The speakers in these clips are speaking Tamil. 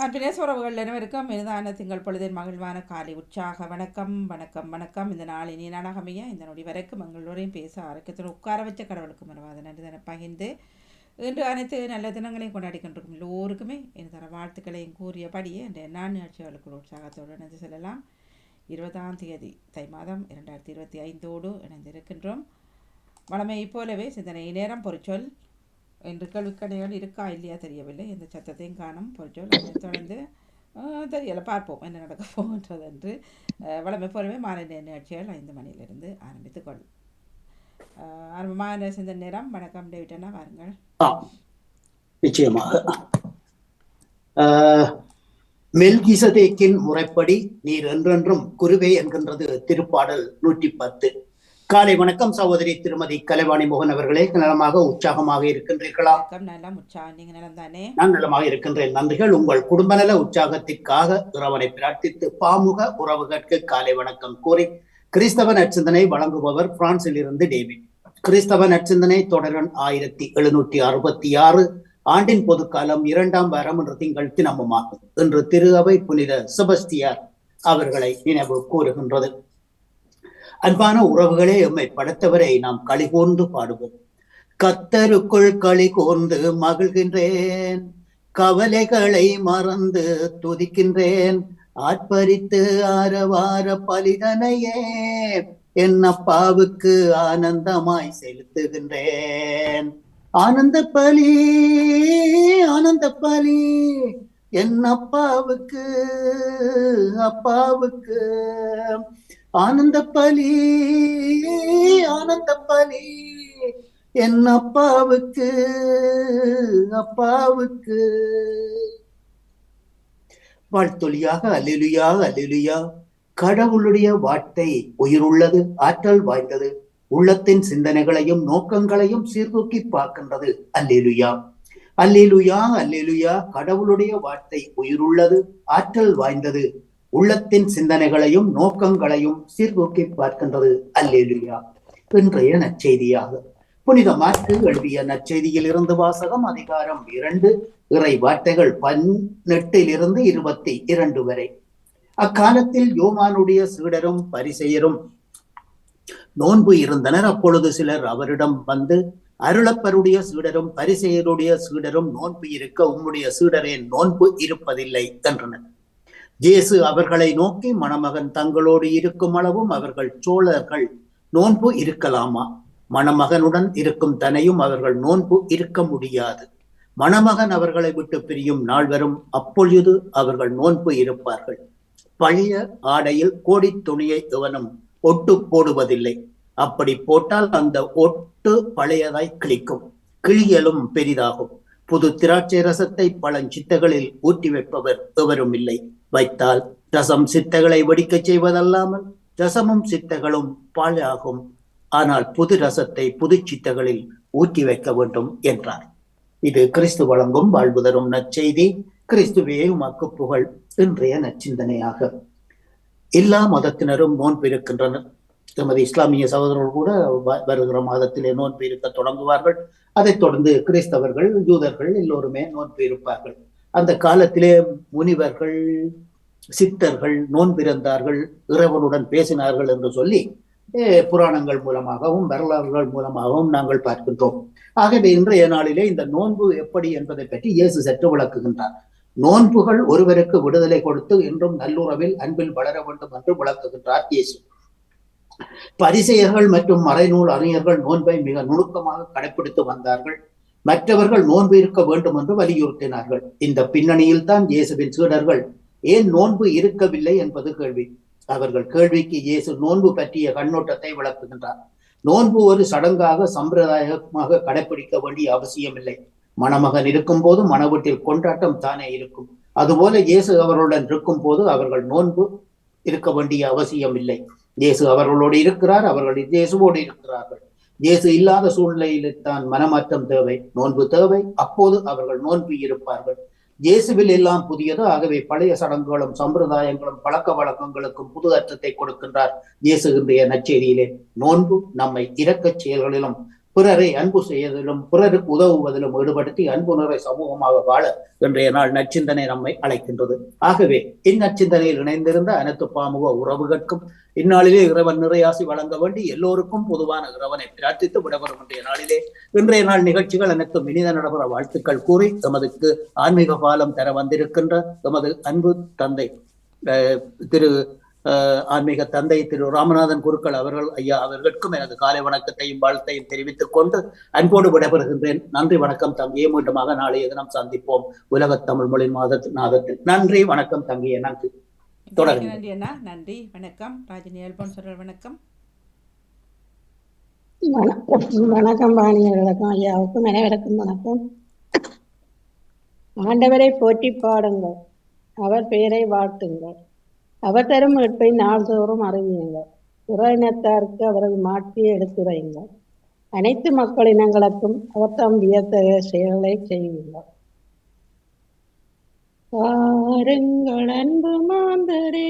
அன்பினேஸ் உறவுகள் அனைவருக்கும் இனிதான திங்கள் பொழுதின் மகிழ்வான காலை உற்சாக வணக்கம் வணக்கம் வணக்கம். இந்த நாள் இனி நாடகமைய இந்த நொடி வரைக்கும் எங்களோடையும் பேச ஆரோக்கியத்தில் உட்கார வச்ச கடவுளுக்கு மறவாத நன்றி தன பகிர்ந்து இன்று அனைத்து நல்ல தினங்களையும் கொண்டாடி கொண்டிருக்கும் எல்லோருக்குமே என் வாழ்த்துக்களையும் கூறியபடியே இந்த நான் நிகழ்ச்சிகளுக்கு உற்சாகத்தோடு இணைந்து செல்லலாம். இருபதாம் தேதி தை மாதம் இரண்டாயிரத்தி இருபத்தி ஐந்தோடு இணைந்திருக்கின்றோம். வளமையை போலவே சிந்தனை நேரம் பொருச்சொல் என்று கழுக்கடைகள் இருக்கா இல்லையா தெரியவில்லை. எந்த சத்தத்தையும் காணும் பொறிச்சொல் அதை தொடர்ந்து தெரியலை. பார்ப்போம் என்ன நடக்க போகின்றது என்று வளமை போலவே மாலை நிகழ்ச்சிகள் ஐந்து மணியிலிருந்து ஆரம்பித்துக் கொள். ஆரம்ப மாநில சிந்தனை நேரம்? வணக்கம் டேவிட்டனா வாருங்கள். நிச்சயமாக. மெல்கிசதேக்கின் முறைப்படி நீர் என்றென்றும் குருவே என்கின்றது திருப்பாடல் நூற்றி பத்து. காலை வணக்கம் சகோதரி திருமதி கலைவாணி மோகன் அவர்களே. நலமாக உற்சாகமாக இருக்கின்றீர்களா? நலம் தானே நான் நலமாக இருக்கின்றேன். நன்றிகள் உங்கள் குடும்ப நல உற்சாகத்திற்காக இறைவனை பிரார்த்தித்து பாமுக உறவுகளுக்கு காலை வணக்கம் கூறி கிறிஸ்தவ நற்சிந்தனை வழங்குபவர் பிரான்சில் இருந்து டேவிட். கிறிஸ்தவ நற்சிந்தனை தொடரன் ஆயிரத்தி எழுநூற்றி அறுபத்தி ஆறு ஆண்டின் பொதுக்காலம் இரண்டாம் வாரம் என்ற திங்கள் தினமுமாகும். இன்று திரு அவை புனித செபஸ்தியார் அவர்களை நினைவு கூறுகின்றது. அன்பான உறவுகளே எம்மை படைத்தவரை நாம் களி கூர்ந்து பாடுவோம். கத்தருக்குள் களி கூர்ந்து மகிழ்கின்றேன். கவலைகளை மறந்து துதிக்கின்றேன். ஆர்ப்பரித்து ஆரவார பலிதனையே என் அப்பாவுக்கு ஆனந்தமாய் செலுத்துகின்றேன். ஆனந்த பலி ஆனந்த பலி என் அப்பாவுக்கு அப்பாவுக்கு. ஆனந்த பலி ஆனந்த பலி என் அப்பாவுக்கு அப்பாவுக்கு. வாழ்த்தொழியாக அலிலுயா அலிலுயா. கடவுளுடைய வார்த்தை உயிருள்ளது ஆற்றல் வாய்ந்தது. உள்ளத்தின் சிந்தனைகளையும் நோக்கங்களையும் சீர்தூக்கி பார்க்கின்றது. அல்லேலுயா. அல்லேலுயா அல்லேலுயா. கடவுளுடைய வார்த்தை உயிருள்ளது ஆற்றல் வாய்ந்தது. உள்ளத்தின் சிந்தனைகளையும் நோக்கங்களையும் சீர்தூக்கி பார்க்கின்றது. அல்லேலியா. இன்றைய நற்செய்தியாக. புனித மார்க்கு எழுதிய நற்செய்தியில் இருந்து வாசகம் அதிகாரம் இரண்டு இறை வார்த்தைகள் பதினெட்டிலிருந்து இருபத்தி இரண்டு வரை. அக்காலத்தில் யோமானுடைய சீடரும் பரிசெயரும் நோன்பு இருந்தனர். அப்பொழுது சிலர் அவரிடம் வந்து அருளப்பருடைய சீடரும் பரிசெயருடைய சீடரும் நோன்பு இருக்க உம்முடைய சீடரே நோன்பு இருப்பதில்லை என்றனர். இயேசு அவர்களை நோக்கி மணமகன் தங்களோடு இருக்கும் அளவும் அவர்கள் சோழர்கள் நோன்பு இருக்கலாமா? மணமகனுடன் இருக்கும் தனையும் அவர்கள் நோன்பு இருக்க முடியாது. மணமகன் அவர்களை விட்டு பிரியும் நாள் வரும். அப்பொழுது அவர்கள் நோன்பு இருப்பார்கள். பழைய ஆடையில் கோடி துணியை எவனும் ஒட்டு போடுவதில்லை. அப்படி போட்டால் அந்த ஒட்டு பழையதாய் கிழிக்கும். கிழியலும் பெரிதாகும். புது திராட்சை ரசத்தை பழஞ்சித்தகளில் ஊற்றி வைப்பவர் எவரும் இல்லை. வைத்தால் ரசம் சித்தகளை வெடிக்கச் செய்வதல்லாமல் ரசமும் சித்தகளும் பாழாகும். ஆனால் புது ரசத்தை புது சித்தகளில் ஊற்றி வைக்க வேண்டும் என்றார். இது கிறிஸ்து வழங்கும் வாழ்வு தரும் நற்செய்தி. கிறிஸ்துவே உமக்கு புகழ். இன்றைய நற்சிந்தனையாக. எல்லா மதத்தினரும் நோன்பு இருக்கின்றனர் எமது இஸ்லாமிய சகோதரர்கள் கூட வ- வருகிற மாதத்திலே நோன்பு இருக்க தொடங்குவார்கள். அதைத் தொடர்ந்து கிறிஸ்தவர்கள் யூதர்கள் எல்லோருமே நோன்பு இருப்பார்கள் அந்த காலத்திலே முனிவர்கள் சித்தர்கள் நோன்பிறந்தார்கள் இறைவனுடன் பேசினார்கள் என்று சொல்லி புராணங்கள் மூலமாகவும் வரலாறுகள் மூலமாகவும் நாங்கள் பார்க்கின்றோம். ஆகவே இன்றைய நாளிலே இந்த நோன்பு எப்படி என்பதை பற்றி இயேசு சற்று விளக்குகின்றார். நோன்புகள் ஒருவருக்கு விடுதலை கொடுத்து என்றும் நல்லுறவில் அன்பில் வளர வேண்டும் என்று விளக்குகின்றார் இயேசு. பரிசெயர்கள் மற்றும் மறைநூல் அறிஞர்கள் நோன்பை மிக நுணுக்கமாக கடைபிடித்து வந்தார்கள். மற்றவர்கள் நோன்பு இருக்க வேண்டும் என்று வலியுறுத்தினார்கள். இந்த பின்னணியில் தான் இயேசுவின் சீடர்கள் ஏன் நோன்பு இருக்கவில்லை என்பது கேள்வி. அவர்கள் கேள்விக்கு இயேசு நோன்பு பற்றிய கண்ணோட்டத்தை விளக்குகின்றார். நோன்பு ஒரு சடங்காக சம்பிரதாயமாக கடைபிடிக்க வேண்டிய அவசியமில்லை. மணமகன் இருக்கும் போது மணவீட்டில் கொண்டாட்டம் தானே இருக்கும். அதுபோல இயேசு அவர்களுடன் இருக்கும் போது அவர்கள் நோன்பு இருக்க வேண்டிய அவசியம் இல்லை இயேசு அவர்களோடு இருக்கிறார் அவர்கள் இயேசுவோடு இருக்கிறார்கள். இயேசு இல்லாத சூழ்நிலையில் தான் மனமாற்றம் தேவை நோன்பு தேவை. அப்போது அவர்கள் நோன்பு இருப்பார்கள். இயேசுவில் எல்லாம் புதியது. ஆகவே பழைய சடங்குகளும் சம்பிரதாயங்களும் பழக்க வழக்கங்களுக்கும் புது அர்த்தத்தை கொடுக்கின்றார் இயேசு இன்றைய நோன்பு நம்மை இரக்கச் செயல்களிலும் பிறரை அன்பு செய்வதிலும் பிறருக்கு உதவுவதிலும் ஈடுபடுத்தி அன்பு சமூகமாக வாழ இன்றைய நாள் நச்சிந்தனை நம்மை அழைக்கின்றது. ஆகவே இந்நச்சிந்தனையில் இணைந்திருந்த அனைத்து பாமுக உறவுகளுக்கும் இந்நாளிலே இறைவன் நிறையாசி வழங்க வேண்டி எல்லோருக்கும் பொதுவான இறைவனை பிரார்த்தித்து விடவரும் இன்றைய நாளிலே. இன்றைய நாள் நிகழ்ச்சிகள் அனைத்தும் இனித நடைபெற வாழ்த்துக்கள் கூறி எமதுக்கு ஆன்மீக பாலம் தர வந்திருக்கின்ற எமது அன்பு தந்தை அஹ், திரு ஆன்மீக தந்தை திரு ராமநாதன் குருக்கள் அவர்கள் ஐயா அவர்களுக்கும் எனது காலை வணக்கத்தையும் வாழ்த்தையும் தெரிவித்துக் கொண்டு அன்போடு விடைபெறுகின்றேன். நன்றி வணக்கம் தங்கியே. மீண்டுமாக நாளைய தினம் சந்திப்போம். உலகத் தமிழ் மொழி மாதத்தில் நாதத்தில். நன்றி வணக்கம் தங்கியே. நன்றி. தொடருங்க. நன்றி அண்ணா. நன்றி வணக்கம். ராஜினி அல்போன் சொல்ற வணக்கம். வணக்கம். வணக்கம் வாணியர்களுக்கும் ஐயாவுக்கும் அனைவருக்கும் வணக்கம். ஆண்டவரை போற்றி பாடுங்கள். அவர் பெயரை வாழ்த்துங்கள். அவர் தரும் நாள்தோறும் அறிவியுங்க உறவினத்தாருக்கு அவரது மாற்றியை எடுத்துரையுங்கள் அனைத்து மக்களினங்களுக்கும் அவர் தம் வியத்தக செயல்களை செய்யுங்கள் பாருங்கள் அன்பு மாந்தரே.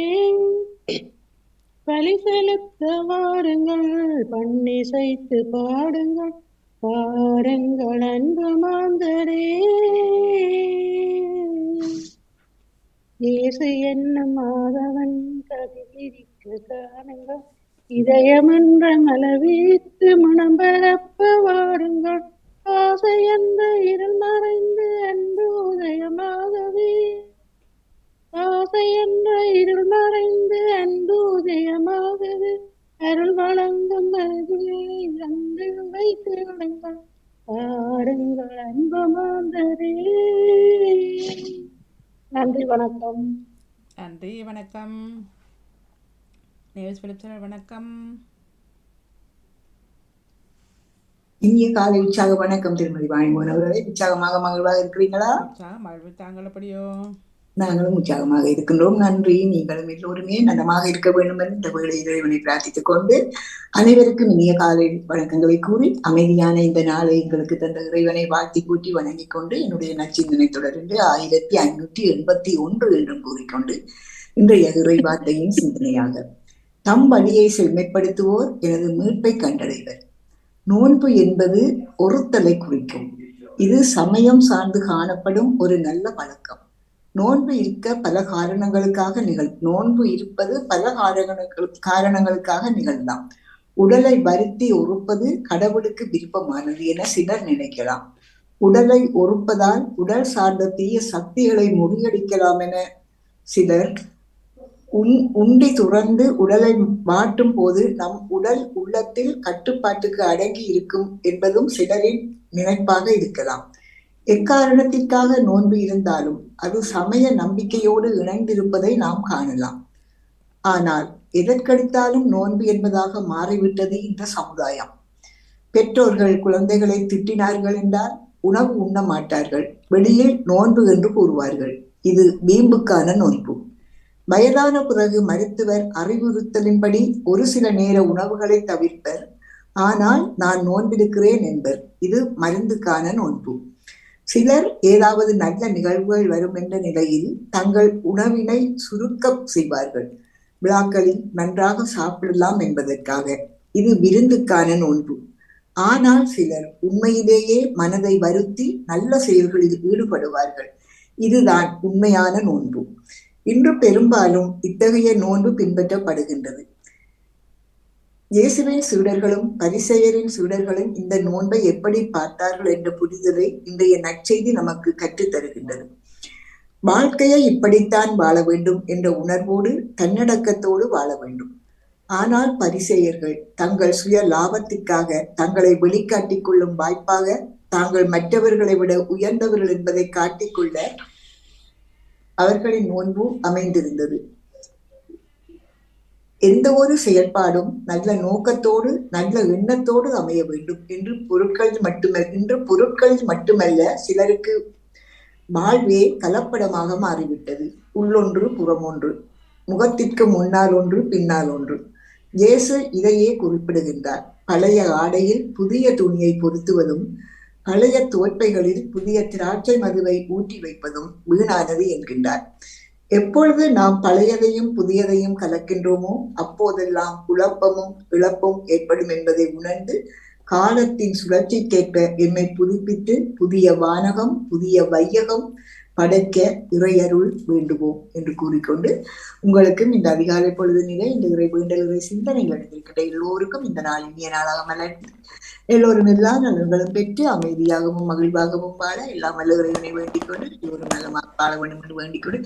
பலி செலுத்த வாருங்கள். பண்ணி செய்து பாடுங்கள். பாருங்கள் அன்பு மாந்தரே. இயேசு என்னும் மாதவன் கதிரிக்க காணுங்கள் இதயமன்ற மலவீத்து மனம் பரப்ப வாருங்கள் ஆசை என்ற இருள் மறைந்த வணக்கம். நன்றி வணக்கம். நேவிஸ் பிலிப் வணக்கம். இனிய காலை உற்சாக வணக்கம் திருமதி வாணிமோகன் அவர்களே. உற்சாகமாக மகிழ்வாக இருக்கிறீங்களா உற்சாகம் மகிழ்வு தாங்கள் எப்படியோ நாங்களும் உற்சாகமாக இருக்கின்றோம். நன்றி. நீங்களும் எல்லோருமே நலமாக இருக்க வேண்டும் என்று இந்த வேளை இறைவனை பிரார்த்தித்துக் கொண்டு அனைவருக்கும் இனிய காலை வணக்கங்களை கூறி அமைதியான இந்த நாளை எங்களுக்கு தந்த இறைவனை வாழ்த்தி கூட்டி வணங்கிக் கொண்டு என்னுடைய நச்சிந்தனை தொடர்ந்து ஆயிரத்தி ஐநூற்றி எண்பத்தி ஒன்று என்றும் கூறிக்கொண்டு இன்றைய இறை வார்த்தையின் சிந்தனையாக. தம் வழியை செம்மைப்படுத்துவோர் எனது மீட்பை கண்டடைவர். நோன்பு என்பது ஒருத்தலை குறிக்கும். இது சமயம் சார்ந்து காணப்படும் ஒரு நல்ல பழக்கம். நோன்பு இருக்க பல காரணங்களுக்காக நிகழ் நோன்பு இருப்பது பல காரணங்கள் காரணங்களுக்காக நிகழலாம் உடலை வருத்தி உறுப்பது கடவுளுக்கு விருப்பமானது என சிலர் நினைக்கலாம். உடலை ஒறுப்பதால் உடல் சார்ந்த தீய சக்திகளை முறியடிக்கலாம் என சிலர் உண் உண்டி துறந்து உடலை மாட்டும் போது நம் உடல் உள்ளத்தில் கட்டுப்பாட்டுக்கு அடங்கி இருக்கும் என்பதும் சிலரின் நினைப்பாக இருக்கலாம். எக்காரணத்திற்காக நோன்பு இருந்தாலும் அது சமய நம்பிக்கையோடு இணைந்திருப்பதை நாம் காணலாம். ஆனால் எதற்கடித்தாலும் நோன்பு என்பதாக மாறிவிட்டது இந்த சமுதாயம். பெற்றோர்கள் குழந்தைகளை திட்டினார்கள் என்றால் உணவு உண்ண மாட்டார்கள். வெளியில் நோன்பு என்று கூறுவார்கள். இது வீம்புக்கான நோன்பு. வயதான பிறகு மருத்துவர் அறிவுறுத்தலின்படி ஒரு சில நேர உணவுகளை தவிர்ப்பர். ஆனால் நான் நோன்பிருக்கிறேன் என்பர். இது மருந்துக்கான நோன்பு. சிலர் ஏதாவது நல்ல நிகழ்வுகள் வரும் என்ற நிலையில் தங்கள் உணவினை சுருக்க செய்வார்கள். விழாக்களில் நன்றாக சாப்பிடலாம் என்பதற்காக. இது விருந்துக்கான நோன்பு. ஆனால் சிலர் உண்மையிலேயே மனதை வருத்தி நல்ல செயல்களில் ஈடுபடுவார்கள். இதுதான் உண்மையான நோன்பு. இன்று பெரும்பாலும் இத்தகைய நோன்பு பின்பற்றப்படுகின்றது. இயேசுவின் சீடர்களும் பரிசெயரின் சீடர்களும் இந்த நோன்பை எப்படி பார்த்தார்கள் என்ற புரிதலை இன்றைய நற்செய்தி நமக்கு கற்றுத் தருகின்றது வாழ்க்கையை இப்படித்தான் வாழ வேண்டும் என்ற உணர்வோடு தன்னடக்கத்தோடு வாழ வேண்டும். ஆனால் பரிசெயர்கள் தங்கள் சுய லாபத்திற்காக தங்களை வெளிக்காட்டிக் கொள்ளும் வாய்ப்பாக தாங்கள் மற்றவர்களை விட உயர்ந்தவர்கள் என்பதை காட்டிக்கொள்ள அவர்களின் நோன்பு அமைந்திருந்தது. எந்த ஒரு செயல்பாடும் நல்ல நோக்கத்தோடு நல்ல எண்ணத்தோடு அமைய வேண்டும். என்று பொருட்கள் மட்டுமல்ல இன்று பொருட்கள் மட்டுமல்ல சிலருக்கு வாழ்வே கலப்படமாக மாறிவிட்டது. உள்ளொன்று புறமொன்று முகத்திற்கு முன்னால் ஒன்று பின்னால் ஒன்று. இயேசு இதையே குறிப்பிடுகின்றார். பழைய ஆடையில் புதிய துணியை பொருத்துவதும் பழைய தோற்பைகளில் புதிய திராட்சை மதுவை ஊற்றி வைப்பதும் வீணானது என்கின்றார். எப்பொழுது நாம் பழையதையும் புதியதையும் கலக்கின்றோமோ அப்போதெல்லாம் குழப்பமும் இழப்பும் ஏற்படும் என்பதை உணர்ந்து காலத்தின் சுழற்சிக்கேற்ப எம்மை புதுப்பித்து புதிய வானகம் புதிய வையகம் படைக்க இறையருள் வேண்டுவோம் என்று கூறிக்கொண்டு உங்களுக்கும் இந்த அதிகாலை பொழுதுநிலை இந்த இறை வேண்டல் இறை சிந்தனைகள் இருக்கின்ற எல்லோருக்கும் இந்த நாள் இனிய நாளாக மலர் எல்லோரும் எல்லா நலன்களும் பெற்று அமைதியாகவும் மகிழ்வாகவும் வாழ எல்லாம் நல்ல வேண்டிக் கொண்டு எல்லோரும் நலமாக வாழ வேண்டும் என்று வேண்டிக் கொண்டு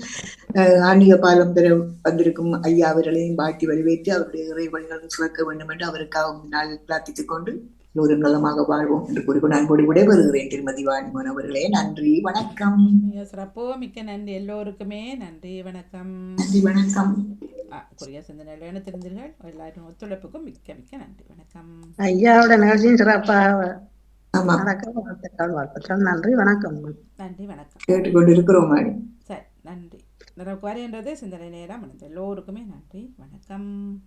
ஆன்மீக பாலம் பெற வந்திருக்கும் ஐயா அவர்களையும் வாழ்த்தி வரவேற்று அவருடைய இறைவன்களும் சுரக்க வேண்டும் என்று அவருக்காக நாள் பிரார்த்தித்துக் கொண்டு எல்லோரும் நலமாக வாழ்வோம் என்று கூறிக்கொண்டு அன்போடு விடைபெறுகிறேன். திருமதி வாணிமோன் அவர்களே நன்றி வணக்கம். சிறப்பு மிக்க நன்றி. எல்லோருக்குமே நன்றி வணக்கம். நன்றி வணக்கம். குறுகிய சிந்தனையில் இணைத்திருந்தீர்கள் எல்லாரும் ஒத்துழைப்புக்கும் மிக்க மிக்க நன்றி வணக்கம். ஐயாவோட நிகழ்ச்சியும் ஆமா. நடக்க வாழ்த்துக்கள் வாழ்த்துக்கள். நன்றி வணக்கம். நன்றி வணக்கம். கேட்டுக்கொண்டு இருக்கிறோம் வாணி. சரி நன்றி. நமக்கு வருகின்றது சிந்தனை நேரம் எல்லோருக்குமே நன்றி வணக்கம்.